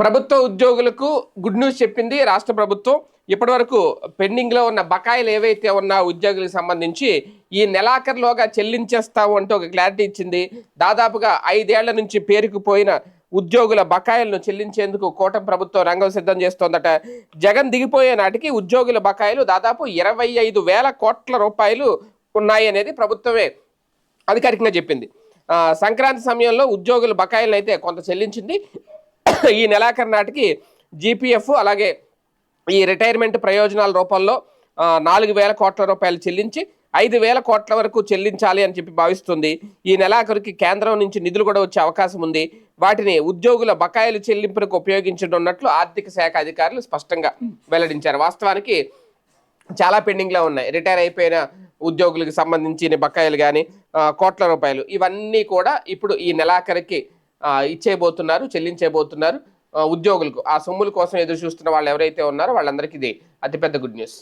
ప్రభుత్వ ఉద్యోగులకు good news చెప్పింది రాష్ట్ర ప్రభుత్వం. ఇప్పటివరకు పెండింగ్లో ఉన్న బకాయిలు ఏవైతే ఉన్నా ఉద్యోగులకు సంబంధించి ఈ నెలాఖరులోగా చెల్లించేస్తాము అంటూ ఒక క్లారిటీ ఇచ్చింది. దాదాపుగా ఐదేళ్ళ నుంచి పేరుకుపోయిన ఉద్యోగుల బకాయిలను చెల్లించేందుకు కూటమి ప్రభుత్వం రంగం సిద్ధం చేస్తోందట. జగన్ దిగిపోయే నాటికి ఉద్యోగుల బకాయిలు దాదాపు ఇరవై ఐదు వేల కోట్ల రూపాయలు ఉన్నాయి అనేది ప్రభుత్వమే అధికారికంగా చెప్పింది. సంక్రాంతి సమయంలో ఉద్యోగుల బకాయిలను అయితే కొంత చెల్లించింది. ఈ నెలాఖరు నాటికి జీపీఎఫ్ అలాగే ఈ రిటైర్మెంట్ ప్రయోజనాల రూపంలో నాలుగు వేల కోట్ల రూపాయలు చెల్లించి ఐదు వేల కోట్ల వరకు చెల్లించాలి అని చెప్పి భావిస్తుంది. ఈ నెలాఖరుకి కేంద్రం నుంచి నిధులు కూడా వచ్చే అవకాశం ఉంది. వాటిని ఉద్యోగుల బకాయిలు చెల్లింపులకు ఉపయోగించనున్నట్లు ఆర్థిక శాఖ అధికారులు స్పష్టంగా వెల్లడించారు. వాస్తవానికి చాలా పెండింగ్లో ఉన్నాయి. రిటైర్ అయిపోయిన ఉద్యోగులకు సంబంధించిన బకాయిలు కానీ కోట్ల రూపాయలు ఇవన్నీ కూడా ఇప్పుడు ఈ నెలాఖరికి ఇచ్చేయబోతున్నారు చెల్లించేబోతున్నారు ఉద్యోగులకు ఆ సొమ్ముల కోసం ఎదురు చూస్తున్న వాళ్ళు ఎవరైతే ఉన్నారో వాళ్ళందరికీ ఇది అతిపెద్ద గుడ్ న్యూస్.